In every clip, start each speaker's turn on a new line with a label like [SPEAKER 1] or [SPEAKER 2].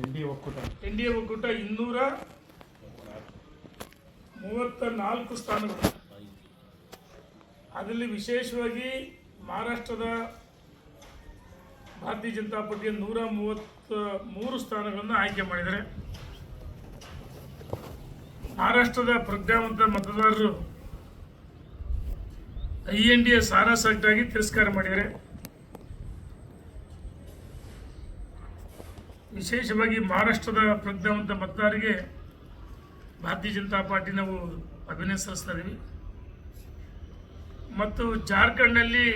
[SPEAKER 1] N D ಒಕ್ಕೂಟ.
[SPEAKER 2] N D A ಒಕ್ಕೂಟ ಇನ್ನೂರ ಮೂವತ್ತ ನಾಲ್ಕು ಸ್ಥಾನಗಳು. ಅದರಲ್ಲಿ ವಿಶೇಷವಾಗಿ ಮಹಾರಾಷ್ಟ್ರದ ಭಾರತೀಯ ಜನತಾ ಪಾರ್ಟಿಯ ನೂರ ಮೂವತ್ತ ಮೂರು ಸ್ಥಾನಗಳನ್ನು ಆಯ್ಕೆ ಮಾಡಿದರೆ ಮಹಾರಾಷ್ಟ್ರದ ಪ್ರಜ್ಞಾವಂತ ಮತದಾರರು ಐ ಎನ್ ಡಿ ಎ ಸಾರಾಸಟ್ಟಾಗಿ ತಿರಸ್ಕಾರ ಮಾಡಿದ್ದಾರೆ. ವಿಶೇಷವಾಗಿ ಮಹಾರಾಷ್ಟ್ರದ ಪ್ರಜ್ಞಾವಂತ ಮತದಾರರಿಗೆ ಭಾರತೀಯ ಜನತಾ ಪಾರ್ಟಿ ನಾವು ಅಭಿನಯ ಸಲ್ಲಿಸ್ತಾ ಇದ್ದೀವಿ ಮತ್ತು ಜಾರ್ಖಂಡ್ನಲ್ಲಿ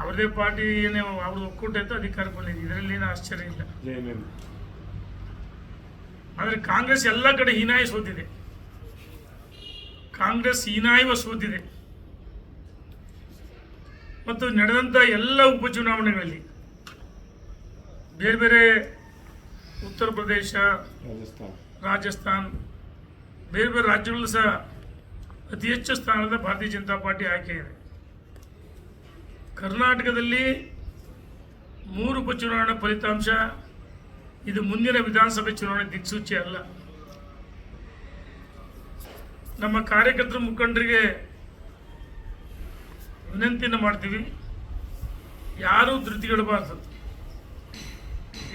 [SPEAKER 2] ಅವರದೇ ಪಾರ್ಟಿ ಏನೇ ಅವ್ರ ಒಕ್ಕೂಟ ಇತ್ತು ಅಧಿಕಾರಕ್ಕೆ ಬಂದಿದೆ. ಇದರಲ್ಲಿ ಏನು ಆಶ್ಚರ್ಯ ಇಲ್ಲ. ಆದರೆ ಕಾಂಗ್ರೆಸ್ ಎಲ್ಲ ಕಡೆ ಹೀನಾಯ ಸೋತಿದೆ. ಕಾಂಗ್ರೆಸ್ ಹೀನಾಯವ ಸೋತಿದೆ. ಮತ್ತು ನಡೆದಂಥ ಎಲ್ಲ ಉಪಚುನಾವಣೆಗಳಲ್ಲಿ ಬೇರೆ ಬೇರೆ ಉತ್ತರ ಪ್ರದೇಶ
[SPEAKER 1] ರಾಜಸ್ಥಾನ್.
[SPEAKER 2] ಬೇರೆ ಬೇರೆ ರಾಜ್ಯಗಳಲ್ಲೂ ಸಹ ಅತಿ ಹೆಚ್ಚು ಸ್ಥಾನದ ಭಾರತೀಯ ಜನತಾ ಪಾರ್ಟಿ ಆಯ್ಕೆಯಿದೆ ಕರ್ನಾಟಕದಲ್ಲಿ ಮೂರು ಉಪಚುನಾವಣೆ ಫಲಿತಾಂಶ ಇದು ಮುಂದಿನ ವಿಧಾನಸಭೆ ಚುನಾವಣೆ ದಿಕ್ಸೂಚಿ ಅಲ್ಲ. ನಮ್ಮ ಕಾರ್ಯಕರ್ತರ ಮುಖಂಡರಿಗೆ ವಿನಂತಿಯನ್ನು ಮಾಡ್ತೀವಿ ಯಾರೂ ಧೃತಿಗೆಡಬಾರ್ದು.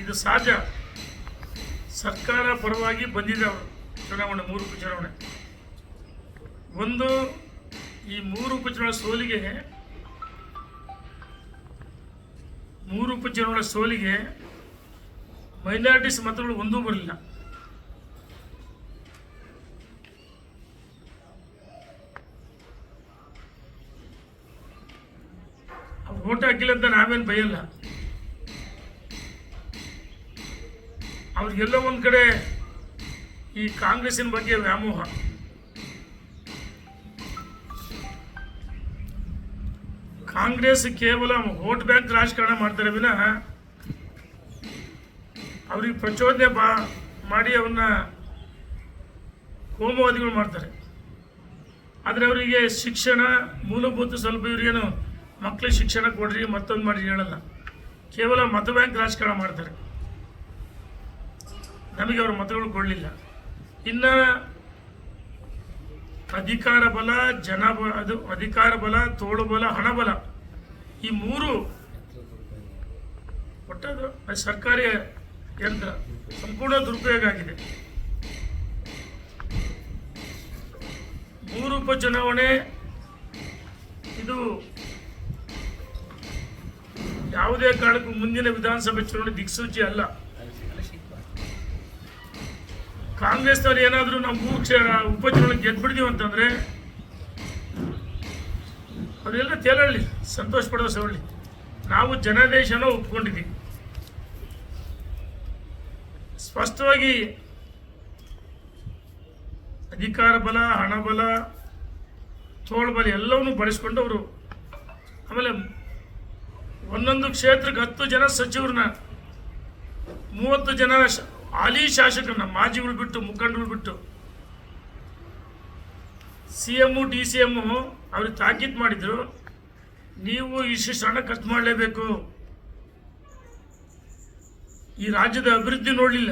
[SPEAKER 2] ಇದು ಸಹಜ. ಸರ್ಕಾರ ಪರವಾಗಿ ಬಂದಿದೆ ಅವರು. ಚುನಾವಣೆ, ಮೂರು ಉಪಚುನಾವಣೆ ಒಂದು, ಈ ಮೂರು ಉಪಚುನಾವಣೆ ಸೋಲಿಗೆ, ಮೂರು ಉಪಚುನಾವಣೆ ಸೋಲಿಗೆ ಮೈನಾರಿಟೀಸ್ ಮತಗಳು ಒಂದೂ ಬರಲಿಲ್ಲ. ಓಟ್ ಹಾಕಿಲ್ಲ ಅಂತ ನಾವೇನು ಬೈಯಲ್ಲ. ಅವ್ರಿಗೆಲ್ಲೋ ಒಂದು ಕಡೆ ಈ ಕಾಂಗ್ರೆಸ್ಸಿನ ಬಗ್ಗೆ ವ್ಯಾಮೋಹ. ಕಾಂಗ್ರೆಸ್ ಕೇವಲ ವೋಟ್ ಬ್ಯಾಂಕ್ ರಾಜಕಾರಣ ಮಾಡ್ತಾರೆ ವಿನಃ ಅವ್ರಿಗೆ ಪ್ರಚೋದನೆ ಬಾ ಮಾಡಿ ಅವನ್ನ ಕೋಮವಾದಿಗಳು ಮಾಡ್ತಾರೆ. ಆದರೆ ಅವರಿಗೆ ಶಿಕ್ಷಣ ಮೂಲಭೂತ ಸ್ವಲ್ಪ ಇವ್ರಿಗೇನು ಮಕ್ಕಳಿಗೆ ಶಿಕ್ಷಣ ಕೊಡ್ರಿ ಮತ್ತೊಂದು ಮಾಡಿ ಹೇಳಲ್ಲ. ಕೇವಲ ಮತ ಬ್ಯಾಂಕ್ ರಾಜಕಾರಣ ಮಾಡ್ತಾರೆ. ನಮಗೆ ಅವರು ಮತಗಳು ಕೊಡಲಿಲ್ಲ. ಇನ್ನು ಅಧಿಕಾರ ಬಲ, ಜನ ಅದು ಅಧಿಕಾರ ಬಲ, ತೋಳು ಬಲ, ಹಣ ಬಲ, ಈ ಮೂರು ಒಟ್ಟದು ಸರ್ಕಾರಿ ಯಂತ್ರ ಸಂಪೂರ್ಣ ದುರುಪಯೋಗ ಆಗಿದೆ. ಮೂರು ಉಪಚುನಾವಣೆ, ಇದು ಯಾವುದೇ ಕಾರಣಕ್ಕೂ ಮುಂದಿನ ವಿಧಾನಸಭೆ ಚುನಾವಣೆ ದಿಕ್ಸೂಚಿ ಅಲ್ಲ. ಕಾಂಗ್ರೆಸ್ನವ್ರು ಏನಾದರೂ ನಾವು ಕ್ಷ ಉಪಚುನಾವಣೆ ಗೆದ್ಬಿಡ್ತೀವಿ ಅಂತಂದ್ರೆ ಅದೆಲ್ಲ ತೇಲಳ್ಳಿ ಸಂತೋಷ ಪಡೋ ಸವಳ್ಳಿ ನಾವು ಜನಾದೇಶನ ಒಪ್ಕೊಂಡಿದ್ದೀವಿ. ಸ್ಪಷ್ಟವಾಗಿ ಅಧಿಕಾರ ಬಲ, ಹಣ ಬಲ, ತೋಳು ಬಲ ಎಲ್ಲವನ್ನೂ ಬಳಸ್ಕೊಂಡು ಅವರು ಆಮೇಲೆ ಒಂದೊಂದು ಕ್ಷೇತ್ರಕ್ಕೆ ಹತ್ತು ಜನ ಸಚಿವರನ್ನ, ಮೂವತ್ತು ಜನ ಶ- ಶಾಸಕರು ಮಾಜಿಗಳು ಬಿಟ್ಟು ಮುಖಂಡಗಳು ಬಿಟ್ಟು. C M D C M ಅವ್ರಿಗೆ ತಾಕೀತು ಮಾಡಿದ್ರು. ನೀವು ಇಷ್ಟಿಷ್ಟು ಹಣ ಖರ್ಚು ಮಾಡಲೇಬೇಕು. ಈ ರಾಜ್ಯದ ಅಭಿವೃದ್ಧಿ ನೋಡಲಿಲ್ಲ.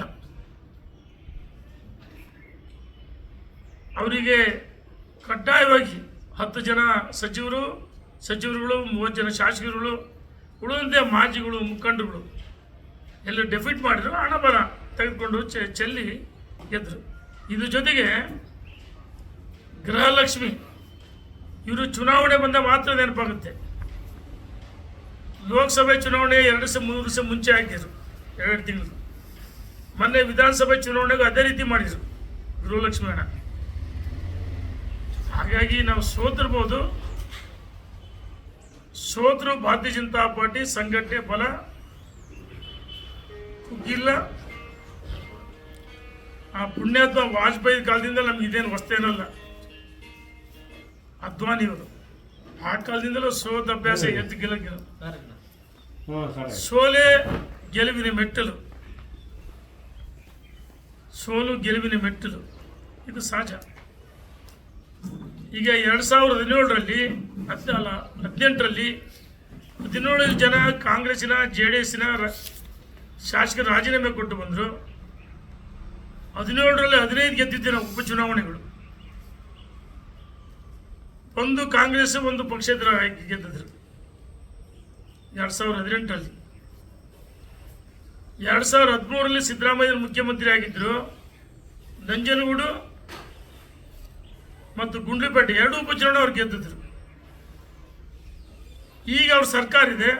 [SPEAKER 2] ಅವರಿಗೆ ಕಡ್ಡಾಯವಾಗಿ ಹತ್ತು ಜನ ಸಚಿವರು, ಸಚಿವರುಗಳು, ಮೂವತ್ತು ಜನ ಶಾಸಕರುಗಳು, ಉಳಿದಂತೆ ಮಾಜಿಗಳು, ಮುಖಂಡರುಗಳು. ಎಲ್ಲ ಡೆಫಿಟ್ ಮಾಡಿದ್ರು, ಹಣ ಬಲ ತೆಗೆದುಕೊಂಡು ಚೆಲ್ಲಿ ಗೆದ್ದರು ಇದ್ರ ಜೊತೆಗೆ ಗೃಹಲಕ್ಷ್ಮಿ, ಇವರು ಚುನಾವಣೆ ಬಂದ ಮಾತ್ರ ನೆನಪಾಗುತ್ತೆ. ಲೋಕಸಭೆ ಚುನಾವಣೆ ಎರಡು ದಿವಸ, ಮೂರು ದಿವಸ ಮುಂಚೆ ಹಾಕಿದ್ರು, ಎರಡು ತಿಂಗಳು. ಮೊನ್ನೆ ವಿಧಾನಸಭೆ ಚುನಾವಣೆಗೂ ಅದೇ ರೀತಿ ಮಾಡಿದರು, ಗೃಹಲಕ್ಷ್ಮಿ ಹಣ ಹಾಗಾಗಿ ನಾವು ಸೋತಿರ್ಬೋದು. ಸೋತರು ಭಾರತೀಯ ಜನತಾ ಪಾರ್ಟಿ ಸಂಘಟನೆ ಬಲ ಕುಗ್ಗಿಲ್ಲ. ಆ ಪುಣ್ಯಾತ್ಮ ವಾಜಪೇಯಿ ಕಾಲದಿಂದ ನಮ್ಗೆ ಇದೇನು ವಸ್ತೇನಲ್ಲ ಅದ್ವಾನಿ ಅವರು ಆ ಕಾಲದಿಂದಲೂ ಸೋದ ಅಭ್ಯಾಸ ಎದ್ದು
[SPEAKER 1] ಸರ್.
[SPEAKER 2] ಸೋಲೆ ಗೆಲುವಿನ ಮೆಟ್ಟಲು. ಸೋಲು ಗೆಲುವಿನ ಮೆಟ್ಟಲು. ಇದು ಸಹಜ. ಈಗ ಎರಡು ಸಾವಿರದ ಹದಿನೇಳರಲ್ಲಿ ಹದಿನಾಲ ಹದಿನೆಂಟರಲ್ಲಿ ಹದಿನೇಳು ಜನ ಕಾಂಗ್ರೆಸ್ಸಿನ ಜೆ ಡಿ ಎಸ್ಸಿನ ಶಾಸಕರು ರಾಜೀನಾಮೆ ಕೊಟ್ಟು ಬಂದರು. ಹದಿನೇಳರಲ್ಲಿ ಹದಿನೈದು ಗೆದ್ದಿದ್ದೆ ನಾವು ಉಪಚುನಾವಣೆಗಳು. ಒಂದು ಕಾಂಗ್ರೆಸ್, ಒಂದು ಪಕ್ಷೇತರ ಗೆದ್ದಿದ್ರು. ಎರಡು ಸಾವಿರದ ಹದಿನೆಂಟರಲ್ಲಿ. ಎರಡು ಸಾವಿರದ ಹದಿಮೂರರಲ್ಲಿ ಸಿದ್ದರಾಮಯ್ಯ ಮುಖ್ಯಮಂತ್ರಿ ಆಗಿದ್ದರು ನಂಜನಗೂಡು ಮತ್ತು ಗುಂಡ್ಲುಪೇಟೆ ಎರಡು ಉಪಚುನಾವಣೆ ಅವ್ರು ಗೆದ್ದಿದ್ರು. ಈಗ ಅವ್ರ ಸರ್ಕಾರ ಇದೆ.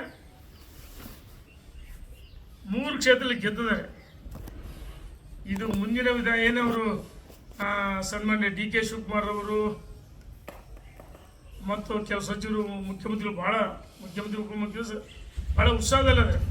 [SPEAKER 2] ಮೂರು ಕ್ಷೇತ್ರದಲ್ಲಿ ಗೆದ್ದಿದ್ದಾರೆ. ಇದು ಮುಂದಿನ ವಿಧ. ಏನವರು? ಸನ್ಮಾನ್ಯ ಡಿ ಕೆ ಶಿವಕುಮಾರ್ ಅವರು ಮತ್ತು ಕೆಲವು ಸಚಿವರು, ಮುಖ್ಯಮಂತ್ರಿಗಳು ಭಾಳ ಮುಖ್ಯಮಂತ್ರಿ, ಉಪಮುಖ್ಯಮಂತ್ರಿ ಭಾಳ ಉತ್ಸಾಹದಲ್ಲಿದ್ದಾರೆ.